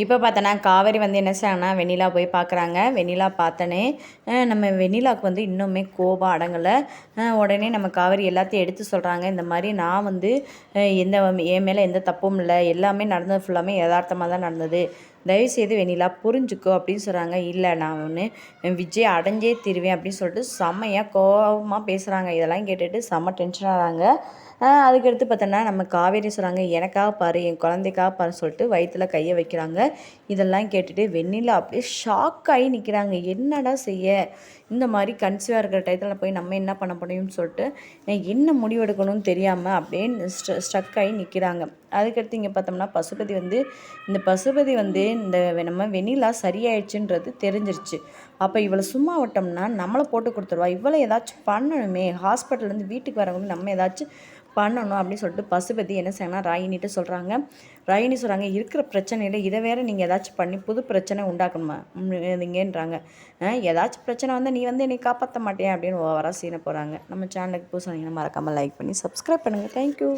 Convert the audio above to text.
இப்போ பார்த்தோன்னா காவேரி வந்து என்ன செய்யறாங்கன்னா வெண்ணிலா போய் பார்க்குறாங்க. வெண்ணிலா பார்த்தனே நம்ம வெண்ணிலாவுக்கு வந்து இன்னுமே கோபம் அடங்கலை. உடனே நம்ம காவேரி எல்லாத்தையும் எடுத்து சொல்கிறாங்க இந்த மாதிரி நான் வந்து எந்த என் மேலே எந்த தப்பும் இல்லை. எல்லாமே நடந்தது ஃபுல்லாமே யதார்த்தமாக தான் நடந்தது. தயவுசெய்து வெண்ணிலா புரிஞ்சுக்கோ அப்படின்னு சொல்கிறாங்க இல்லை நான் ஒன்று விஜய் அடைஞ்சே தீருவேன் அப்படின்னு சொல்லிட்டு செம்மையாக கோபமாக பேசுகிறாங்க இதெல்லாம் கேட்டுட்டு செம்ம டென்ஷன் ஆகிறாங்க அதுக்கடுத்து பார்த்தோன்னா நம்ம காவேரி சொல்கிறாங்க எனக்காக பாரு என் குழந்தைக்காக பாரு சொல்லிட்டு வயிற்றுல கையை வைக்கிறாங்க. இதெல்லாம் கேட்டுட்டு வெண்ணிலா அப்படியே ஷாக் ஆகி நிற்கிறாங்க என்னடா செய்ய? இந்த மாதிரி கன்சீவாக இருக்கிற டயத்தில் போய் நம்ம என்ன பண்ண முடியும்னு சொல்லிட்டு என்ன முடிவெடுக்கணும்னு தெரியாமல் அப்படியே ஸ்ட ஸ்ட்ரக் ஆகி நிற்கிறாங்க அதுக்கடுத்து இங்கே பார்த்தோம்னா பசுபதி வந்து இந்த பசுபதி வந்து இந்த நம்ம வெண்ணிலா சரியாயிடுச்சுன்றது தெரிஞ்சிருச்சு. அப்போ இவளை சும்மா விட்டோம்னா நம்மளை போட்டு கொடுத்துருவா. இவளை ஏதாச்சும் பண்ணணுமே. ஹாஸ்பிட்டல்லேருந்து வீட்டுக்கு வரவங்க நம்ம ஏதாச்சும் பண்ணணும் அப்படின்னு சொல்லிட்டு பசுபதி என்ன செய்யணும் ராயினிட்டு சொல்கிறாங்க ராயினி சொல்கிறாங்க இருக்கிற பிரச்சனையில் இதை வேற நீங்கள் ஏதாச்சும் பண்ணி புது பிரச்சனை உண்டாக்கணுமா? நீங்கன்றாங்க ஏதாச்சும் பிரச்சனை வந்து நீ வந்து என்னை காப்பாற்ற மாட்டேன் அப்படின்னு ஓவராக சீன போகிறாங்க நம்ம சேனலுக்கு புதுசாக மறக்காமல் லைக் பண்ணி சப்ஸ்கிரைப் பண்ணுங்கள் தேங்க்யூ